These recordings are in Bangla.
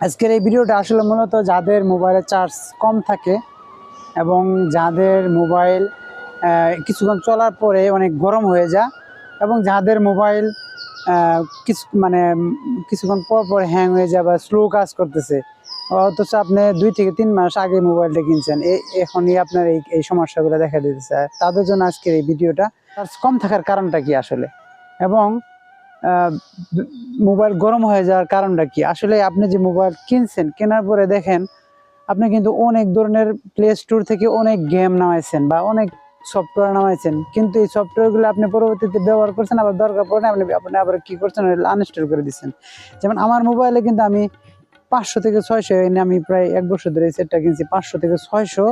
আজকের এই ভিডিওটা আসলে মূলত যাদের মোবাইলে চার্জ কম থাকে এবং যাদের মোবাইল কিছুক্ষণ চলার পরে অনেক গরম হয়ে যায় এবং যাদের মোবাইল কিছু মানে কিছুক্ষণ পর পর হ্যাং হয়ে যায় বা স্লো কাজ করতেছে, অথচ আপনি দুই থেকে তিন মাস আগে মোবাইলটা কিনছেন এখনই আপনার এই এই সমস্যাগুলো দেখা দিতেছে। তাদের জন্য আজকের এই ভিডিওটা চার্জ কম থাকার কারণটা কি আসলে? এবং মোবাইল গরম হয়ে যাওয়ার কারণটা কি? আসলে আপনি যে মোবাইল কিনছেন, কেনার পরে দেখেন, আপনি কিন্তু অনেক ধরনের প্লে স্টোর থেকে অনেক গেম নামাইছেন বা অনেক সফটওয়্যার নামাইছেন। কিন্তু এই সফটওয়্যারগুলো আপনি পরবর্তীতে ব্যবহার করছেন, আবার দরকার পড়ে আপনি আপনি আবার কী করছেন? আনইনস্টল করে দিচ্ছেন। যেমন আমার মোবাইলে কিন্তু আমি পাঁচশো থেকে ছয়শো, এনে আমি প্রায় এক বছর ধরে সেটটা কিনছি, পাঁচশো থেকে ছয়শো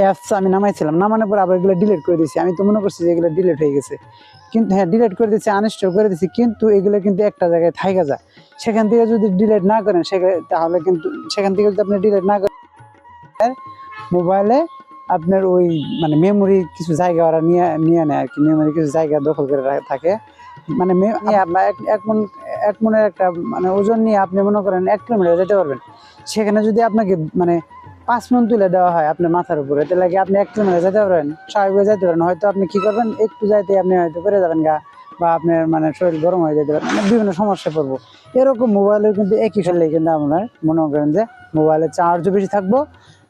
অ্যাপস আমি নামাইছিলাম নামানোর পর আবার এগুলো ডিলিট করে দিয়েছি। আমি তো মনে করছি যে এগুলো ডিলিট হয়ে গেছে। কিন্তু হ্যাঁ ডিলিট করে দিচ্ছি আনইনস্টল করে দিচ্ছি কিন্তু এগুলো কিন্তু একটা জায়গায় থাইকা যায়। সেখান থেকে যদি ডিলিট না করেন সেখানে তাহলে কিন্তু সেখান থেকে যদি আপনি ডিলিট না করেন মোবাইলে আপনার ওই মানে মেমোরি কিছু জায়গা ওরা নিয়ে নিয়ে নেয় আর কি মেমোরি কিছু জায়গা দখল করে থাকে। মানে আপনার এক মন এক মনের একটা মানে ওজন নিয়ে আপনি মনে করেন এক কিলোমিটার যেতে পারবেন। সেখানে যদি আপনাকে মানে পাঁচ মন তুলে দেওয়া হয় আপনার মাথার উপরে। তাহলে কি আপনি এক কিলোমিটার যেতে পারবেন স্বাভাবিক যেতে পারেন। হয়তো আপনি কি করবেন, একটু যাইতে আপনি হয়তো করে যাবেন গা বা আপনার মানে শরীর গরম হয়ে যেতে পারে। মানে বিভিন্ন সমস্যা পড়ব। এরকম মোবাইলের কিন্তু একই সালে কিন্তু আপনার মনে করেন যে মোবাইলের চার্জও বেশি থাকব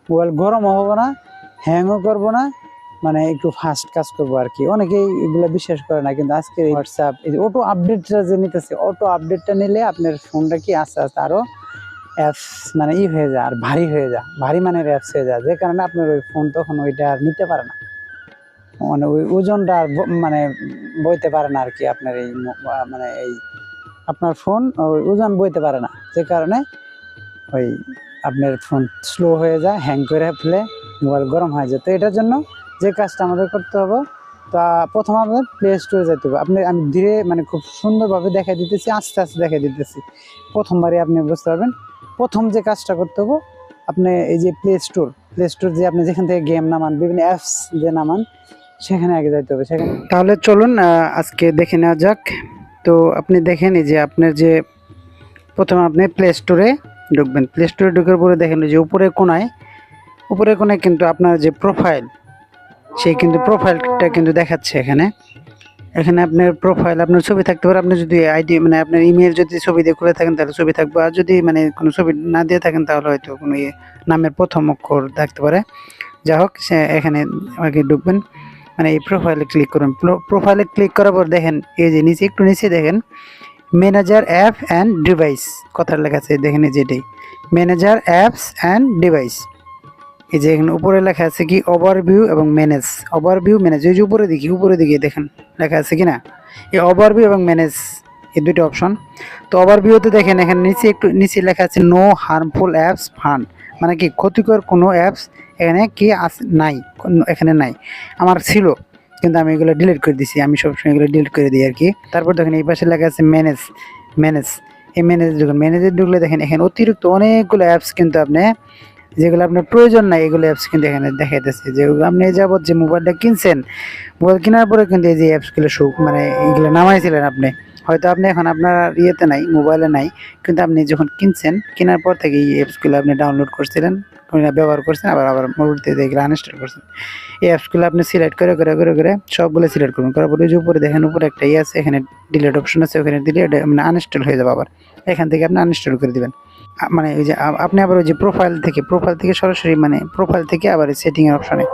মোবাইল গরমও হব না হ্যাংও করব না মানে একটু ফাস্ট কাজ করব আর কি। অনেকেই এগুলো বিশ্বাস করে না, কিন্তু আজকে হোয়াটসঅ্যাপ এই অটো আপডেটটা যে নিতেছে অটো আপডেটটা নিলে আপনার ফোনটা কি আস্তে আস্তে আরও অ্যাপস মানে ই হয়ে যায় আর ভারী হয়ে যায়। ভারী মানের অ্যাপস হয়ে যায়, যে কারণে আপনার ওই ফোন তখন ওইটা আর নিতে পারে না। মানে ওই ওজনটা আর মানে বইতে পারে না আর কি আপনার এই মানে এই আপনার ফোন ওই ওজন বইতে পারে না। যে কারণে ওই আপনার ফোন স্লো হয়ে যায় হ্যাং করে ফেলে মোবাইল গরম হয়ে যায়। তো এটার জন্য যে কাজটা আমাদের করতে হবে, তা প্রথম আমাদের প্লে স্টোরে যেতে হবে। আপনি, আমি ধীরে মানে খুব সুন্দরভাবে দেখা দিতেছি, আস্তে আস্তে দেখা দিতেছি। প্রথমবারই আপনি বুঝতে পারবেন প্রথম যে কাজটা করতে হবে, আপনি এই যে প্লে স্টোর প্লে স্টোর যে আপনি যেখান থেকে গেম নামান, বিভিন্ন অ্যাপস যে নামান, সেখানে আগে যাইতে হবে। সেখানে তাহলে চলুন আজকে দেখে নেওয়া যাক। তো আপনি দেখেন যে আপনার যে প্রথমে আপনি প্লে স্টোরে ঢুকবেন। প্লে স্টোরে ঢুকার পরে দেখেন যে উপরে কোনায় উপরে কোনায় কিন্তু আপনার যে প্রোফাইল সেই কিন্তু প্রোফাইলটা কিন্তু দেখাচ্ছে এখানে। এখানে আপনার প্রোফাইল আপনার ছবি থাকতে পারে। আপনি যদি আইডি মানে আপনার ইমেল যদি ছবি দিয়ে খুলে থাকেন, তাহলে ছবি থাকবে। আর যদি মানে কোনো ছবি না দিয়ে থাকেন, তাহলে হয়তো কোনো ইয়ে নামের প্রথম অক্ষর থাকতে পারে। যা হোক, সে এখানে আগে ঢুকবেন। মানে এই প্রোফাইলে ক্লিক করুন। প্রোফাইলে ক্লিক করার পর দেখেন, এই যে নিচে, একটু নিচে দেখেন। ম্যানেজার অ্যাপ অ্যান্ড ডিভাইস কথার লেখা আছে, দেখেন এই যেটাই ম্যানেজার অ্যাপস অ্যান্ড ডিভাইস এই যে এখানে উপরে লেখা আছে কি ওভারভিউ এবং ম্যানেজ ওভারভিউ ম্যানেজ ওই যে উপরে দিকে উপরে দিকে দেখেন, লেখা আছে কি না? এই ওভারভিউ এবং ম্যানেজ এই দুটো অপশন তো ওভারভিউতে দেখেন, এখানে নিচে একটু, নিচে লেখা আছে নো হার্মফুল অ্যাপস ফান্ড মানে কি ক্ষতিকর কোনো অ্যাপস এখানে কি আস, নাই এখানে নাই। আমার ছিল, কিন্তু আমি এগুলো ডিলিট করে দিছি। আমি সবসময় এগুলো ডিলিট করে দিই আর কি। তারপর দেখেন এই পাশে লেখা আছে ম্যানেজ ম্যানেজ এই ম্যানেজ ঢুকুন ম্যানেজে ঢুকলে দেখেন, এখানে অতিরিক্ত অনেকগুলো অ্যাপস কিন্তু আপনি যেগুলো আপনার প্রয়োজন নাই, এগুলো অ্যাপস কিন্তু এখানে দেখাইতেছে। যে আপনি যাবত যে মোবাইলটা কিনছেন মোবাইল কেনার পরে কিন্তু এই যে অ্যাপসগুলো সুখ মানে এগুলো নামাইছিলেন আপনি। হয়তো আপনি এখন আপনার ইয়েতে নাই মোবাইলে নাই, কিন্তু আপনি যখন কিনছেন, কেনার পর থেকে এই অ্যাপসগুলো আপনি ডাউনলোড করছিলেন ব্যবহার করছেন, আবার আবার মোবাইলতে এগুলো আনইনস্টল করছেন। এই অ্যাপসগুলো আপনি সিলেক্ট করে করে করে করে সবগুলো সিলেক্ট করবেন। করার পরে যে উপরে দেখেন, উপরে একটা ইয়ে আছে, এখানে ডিলেট অপশন আছে, ওখানে দিলে মানে আনইনস্টল হয়ে যাবে আবার। এখান থেকে আপনি আনইনস্টল করে দিবেন। মানে ওই যে আপনি আবার ওই যে প্রোফাইল থেকে প্রোফাইল থেকে সরাসরি মানে প্রোফাইল থেকে আবার সেটিং এর অপশনে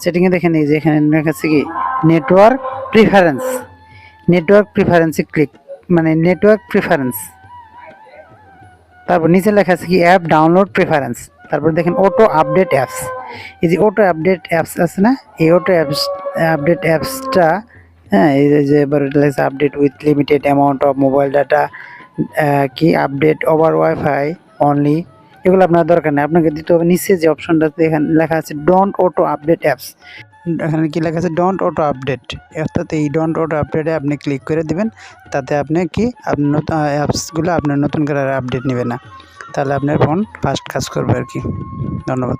সেটিংয়ে দেখেন এই যে এখানে লেখা আছে কি নেটওয়ার্ক প্রিফারেন্স নেটওয়ার্ক প্রিফারেন্সে ক্লিক মানে নেটওয়ার্ক প্রিফারেন্স তারপর নিচে লেখা আছে কি অ্যাপ ডাউনলোড প্রিফারেন্স তারপর দেখেন অটো আপডেট অ্যাপস এই যে অটো আপডেট অ্যাপস আছে না, এই অটো অ্যাপস আপডেট অ্যাপসটা হ্যাঁ এই যে- এবার update with limited amount of mobile data কি আপডেট ওভার ওয়াইফাই অনলি এগুলো আপনার দরকার নেই। আপনাকে দিতে হবে, নিচে যে অপশনটা এখানে লেখা আছে ডোন্ট অটো আপডেট অ্যাপস এখানে কি লেখা আছে? ডোন্ট অটো আপডেট অর্থাৎ এই ডোন্ট অটো আপডেটে আপনি ক্লিক করে দিবেন, তাতে আপনি কি, আপনি নতুন অ্যাপসগুলো আপনার নতুন করে আপডেট নেবে না। তাহলে আপনার ফোন ফাস্ট কাজ করবে আর কি। ধন্যবাদ।